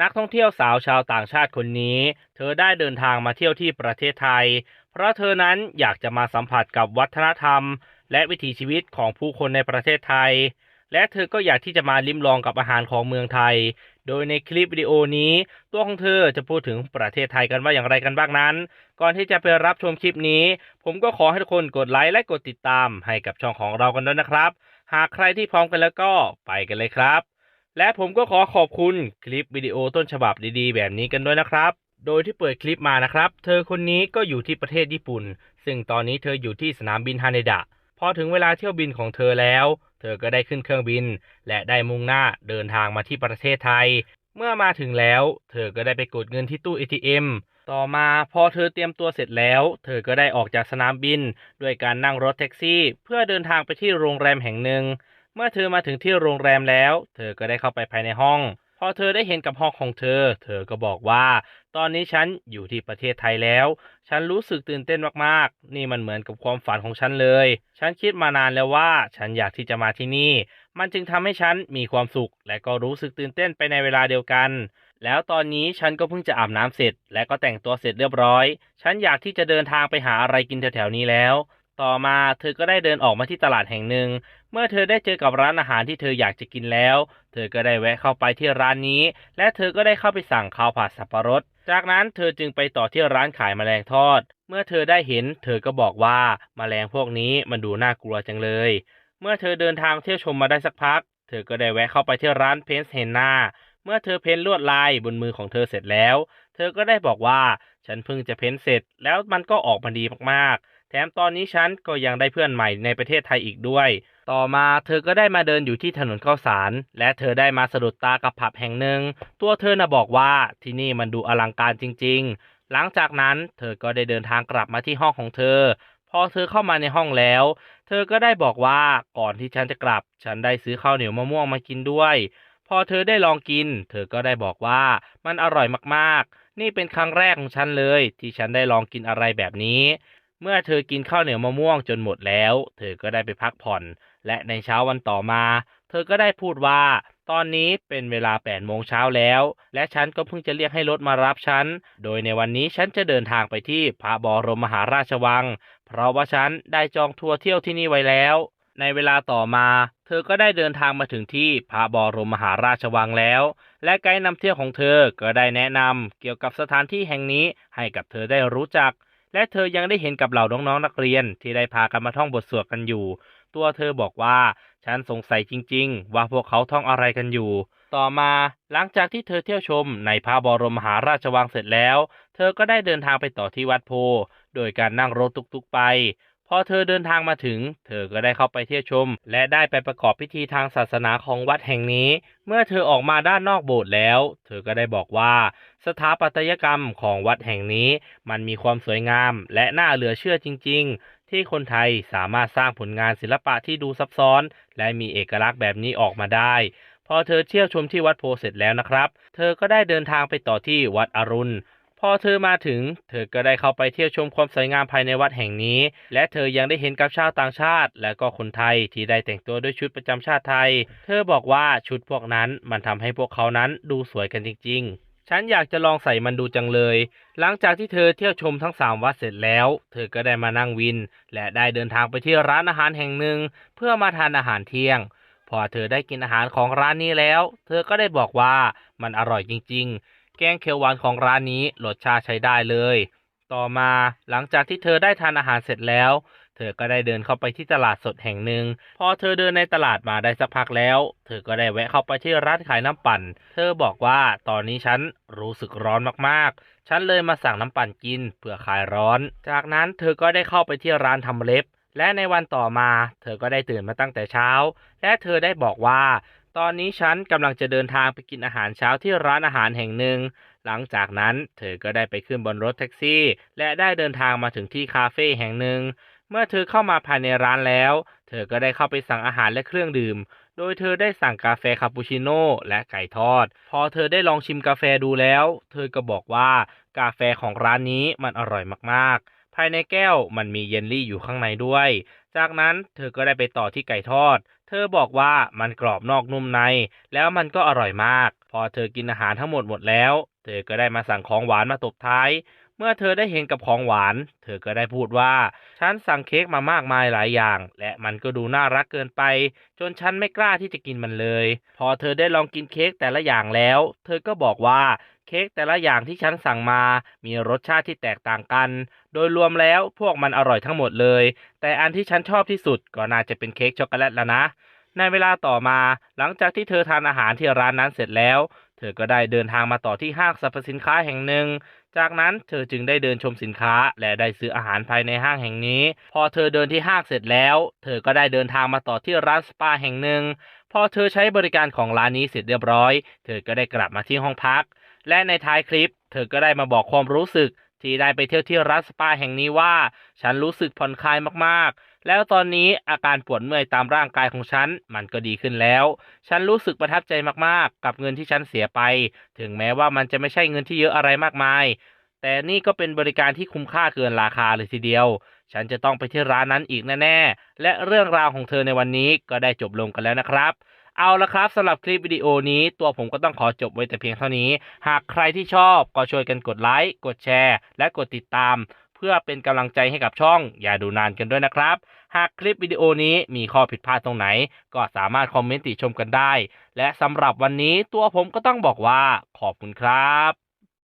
นักท่องเที่ยวสาวชาวต่างชาติคนนี้ เธอได้เดินทางมาเที่ยวที่ประเทศไทย เพราะเธอนั้นอยากจะมาสัมผัสกับวัฒนธรรม และวิถีชีวิตของผู้คนในประเทศไทย และเธอก็อยากที่จะมาลิ้มลองกับอาหารของเมืองไทย โดยในคลิปวิดีโอนี้ ตัวของเธอจะพูดถึงประเทศไทยกันว่าอย่างไรกันบ้างนั้น ก่อนที่จะไปรับชมคลิปนี้ ผมก็ขอให้ทุกคนกดไลค์และกดติดตามให้กับช่องของเรากันด้วยนะครับ หากใครที่พร้อมกันแล้วก็ไปกันเลยครับ และผมก็ขอขอบคุณคลิปวิดีโอต้นฉบับดีๆ แบบนี้กันด้วยนะครับ โดยที่เปิดคลิปมานะครับ เธอคนนี้ก็อยู่ที่ประเทศญี่ปุ่น ซึ่งตอนนี้เธออยู่ที่สนามบินฮาเนดะ พอถึงเวลาเที่ยวบินของเธอแล้ว เธอก็ได้ขึ้นเครื่องบิน และได้มุ่งหน้าเดินทางมาที่ประเทศไทย เมื่อมาถึงแล้ว เธอก็ได้ไปกดเงินที่ตู้ ATM ต่อมาพอเธอเตรียมตัวเสร็จแล้ว เธอก็ได้ออกจากสนามบิน ด้วยการนั่งรถแท็กซี่ เพื่อเดินทางไปที่โรงแรมแห่งหนึ่ง มื่อเธอมาถึงที่โรงแรมแล้ว เธอก็ได้เข้าไปภายในห้อง พอเธอได้เห็นกับห้องของเธอ เธอก็บอกว่า ตอนนี้ฉันอยู่ที่ประเทศไทยแล้ว ฉันรู้สึกตื่นเต้นมากๆ นี่มันเหมือนกับความฝันของฉันเลย ฉันคิดมานานแล้วว่า ฉันอยากที่จะมาที่นี่ มันจึงทำให้ฉันมีความสุข และก็รู้สึกตื่นเต้นไปในเวลาเดียวกันแล้วตอนนี้ฉันก็เพิ่งจะอาบน้ำเสร็จ และก็แต่งตัวเสร็จเรียบร้อย ฉันอยากที่จะเดินทางไปหาอะไรกินแถวๆนี้แล้ว ต่อมาเธอก็ได้เดินออกมาที่ตลาดแห่งหนึ่ง เมื่อเธอได้เจอกับร้านอาหารที่เธออยากจะกินแล้ว เธอก็ได้แวะเข้าไปที่ร้านนี้ และเธอก็ได้เข้าไปสั่งข้าวผัดสับปะรด จากนั้นเธอจึงไปต่อที่ร้านขายแมลงทอด เมื่อเธอได้เห็น เธอก็บอกว่าแมลงพวกนี้มันดูน่ากลัวจังเลย เมื่อเธอเดินทางเที่ยวชมมาได้สักพัก เธอก็ได้แวะเข้าไปที่ร้านเพนส์เฮนนาเมื่อเธอเพ้นลวดลายบนมือของเธอเสร็จแล้ว เธอก็ได้บอกว่า ฉันเพิ่งจะเพ้นเสร็จ แล้วมันก็ออกมาดีมากๆ แถมตอนนี้ฉันก็ยังได้เพื่อนใหม่ในประเทศไทยอีกด้วย ต่อมาเธอก็ได้มาเดินอยู่ที่ถนนข้าวสาร และเธอได้มาสะดุดตากับผับแห่งหนึ่ง ตัวเธอน่ะบอกว่าที่นี่มันดูอลังการจริง ๆ หลังจากนั้นเธอก็ได้เดินทางกลับมาที่ห้องของเธอ พอเธอเข้ามาในห้องแล้ว เธอก็ได้บอกว่าก่อนที่ฉันจะกลับ ฉันได้ซื้อข้าวเหนียวมะม่วงมากินด้วย พอเธอได้ลองกิน เธอก็ได้บอกว่ามันอร่อยมากๆ นี่เป็นครั้งแรกของฉันเลย ที่ฉันได้ลองกินอะไรแบบนี้ เมื่อเธอกินข้าวเหนียวมะม่วงจนหมดแล้ว เธอก็ได้ไปพักผ่อน และในเช้าวันต่อมา เธอก็ได้พูดว่า ตอนนี้เป็นเวลา8โมงเช้าแล้ว และฉันก็เพิ่งจะเรียกให้รถมารับฉัน โดยในวันนี้ฉันจะเดินทางไปที่พระบรมมหาราชวัง เพราะว่าฉันได้จองทัวร์เที่ยวที่นี่ไว้แล้ว ในเวลาต่อมา เธอก็ได้เดินทางมาถึงที่พระบรมมหาราชวังแล้ว และไกด์นำเที่ยวของเธอก็ได้แนะนำเกี่ยวกับสถานที่แห่งนี้ให้กับเธอได้รู้จัก และเธอยังได้เห็นกับเหล่าน้องๆนักเรียนที่ได้พากันมาท่องบทสวดกันอยู่ ตัวเธอบอกว่าฉันสงสัยจริง ๆ ว่าพวกเขาท่องอะไรกันอยู่ ต่อมาหลังจากที่เธอเที่ยวชมในพระบรมมหาราชวังเสร็จแล้ว เธอก็ได้เดินทางไปต่อที่วัดโพ โดยการนั่งรถตุกๆไป พอเธอเดินทางมาถึง เธอก็ได้เข้าไปเที่ยวชม และได้ไปประกอบพิธีทางศาสนาของวัดแห่งนี้ เมื่อเธอออกมาด้านนอกโบสถ์แล้ว เธอก็ได้บอกว่า สถาปัตยกรรมของวัดแห่งนี้ มันมีความสวยงาม และน่าเหลือเชื่อจริง ๆ ที่คนไทยสามารถสร้างผลงานศิลปะที่ดูซับซ้อน และมีเอกลักษณ์แบบนี้ออกมาได้ พอเธอเที่ยวชมที่วัดโพธิ์เสร็จแล้วนะครับ เธอก็ได้เดินทางไปต่อที่วัดอรุณ พอเธอมาถึง เธอก็ได้เข้าไปเที่ยวชมความสวยงามภายในวัดแห่งนี้ และเธอยังได้เห็นกับชาวต่างชาติ และก็คนไทยที่ได้แต่งตัวด้วยชุดประจำชาติไทย เธอบอกว่าชุดพวกนั้นมันทำให้พวกเขานั้นดูสวยกันจริง ๆฉันอยากจะลองใส่มันดูจังเลย หลังจากที่เธอเที่ยวชมทั้ง 3 วัดเสร็จแล้ว เธอก็ได้มานั่งวิน และได้เดินทางไปที่ร้านอาหารแห่งหนึ่ง เพื่อมาทานอาหารเที่ยง พอเธอได้กินอาหารของร้านนี้แล้ว เธอก็ได้บอกว่ามันอร่อยจริง ๆ แกงเขียวหวานของร้านนี้รสชาติใช้ได้เลย ต่อมาหลังจากที่เธอได้ทานอาหารเสร็จแล้ว เธอก็ได้เดินเข้าไปที่ตลาดสดแห่งหนึ่ง พอเธอเดินในตลาดมาได้สักพักแล้ว เธอก็ได้แวะเข้าไปที่ร้านขายน้ำปั่น เธอบอกว่าตอนนี้ฉันรู้สึกร้อนมากๆ ฉันเลยมาสั่งน้ำปั่นกินเพื่อคลายร้อน จากนั้นเธอก็ได้เข้าไปที่ร้านทำเล็บและในวันต่อมา เธอก็ได้ตื่นมาตั้งแต่เช้า และเธอได้บอกว่า ตอนนี้ฉันกำลังจะเดินทางไปกินอาหารเช้าที่ร้านอาหารแห่งหนึ่ง หลังจากนั้นเธอก็ได้ไปขึ้นบนรถแท็กซี่ และได้เดินทางมาถึงที่คาเฟ่แห่งหนึ่ง เมื่อเธอเข้ามาภายในร้านแล้ว เธอก็ได้เข้าไปสั่งอาหารและเครื่องดื่ม โดยเธอได้สั่งกาแฟคาปูชิโน่และไก่ทอด พอเธอได้ลองชิมกาแฟดูแล้ว เธอก็บอกว่ากาแฟของร้านนี้มันอร่อยมากๆภายในแก้วมันมีเยลลี่อยู่ข้างในด้วย จากนั้นเธอก็ได้ไปต่อที่ไก่ทอด เธอบอกว่ามันกรอบนอกนุ่มใน แล้วมันก็อร่อยมาก พอเธอกินอาหารทั้งหมดหมดแล้ว เธอก็ได้มาสั่งของหวานมาตบท้าย เมื่อเธอได้เห็นกับของหวาน เธอก็ได้พูดว่า ฉันสั่งเค้กมามากมายหลายอย่าง และมันก็ดูน่ารักเกินไป จนฉันไม่กล้าที่จะกินมันเลย พอเธอได้ลองกินเค้กแต่ละอย่างแล้ว เธอก็บอกว่า เค้กแต่ละอย่างที่ฉันสั่งมา มีรสชาติที่แตกต่างกัน โดยรวมแล้วพวกมันอร่อยทั้งหมดเลย แต่อันที่ฉันชอบที่สุดก็น่าจะเป็นเค้กช็อกโกแลตแล้วนะ ในเวลาต่อมา หลังจากที่เธอทานอาหารที่ร้านนั้นเสร็จแล้ว เธอก็ได้เดินทางมาต่อที่ห้างสรรพสินค้าแห่งหนึ่ง จากนั้นเธอจึงได้เดินชมสินค้า และได้ซื้ออาหารภายในห้างแห่งนี้ พอเธอเดินที่ห้างเสร็จแล้ว เธอก็ได้เดินทางมาต่อที่ร้านสปาแห่งหนึ่ง พอเธอใช้บริการของร้านนี้เสร็จเรียบร้อย เธอก็ได้กลับมาที่ห้องพัก และในท้ายคลิป เธอก็ได้มาบอกความรู้สึก ที่ได้ไปเที่ยวที่ร้านสปาแห่งนี้ว่า ฉันรู้สึกผ่อนคลายมากๆ แล้วตอนนี้อาการปวดเมื่อยตามร่างกายของฉัน มันก็ดีขึ้นแล้ว ฉันรู้สึกประทับใจมากๆ กับเงินที่ฉันเสียไป ถึงแม้ว่ามันจะไม่ใช่เงินที่เยอะอะไรมากมาย แต่นี่ก็เป็นบริการที่คุ้มค่าเกินราคาเลยทีเดียวฉันจะต้องไปที่ร้านนั้นอีกแน่ๆ และเรื่องราวของเธอในวันนี้ก็ได้จบลงกันแล้วนะครับ เอาละครับสำหรับคลิปวิดีโอนี้ ตัวผมก็ต้องขอจบไว้แต่เพียงเท่านี้ หากใครที่ชอบก็ช่วยกันกดไลค์กดแชร์ และกดติดตาม เพื่อเป็นกำลังใจให้กับช่อง อย่าดูนานกันด้วยนะครับ หากคลิปวิดีโอนี้มีข้อผิดพลาดตรงไหน ก็สามารถคอมเมนต์ติชมกันได้ และสำหรับวันนี้ตัวผมก็ต้องบอกว่าขอบคุณครับ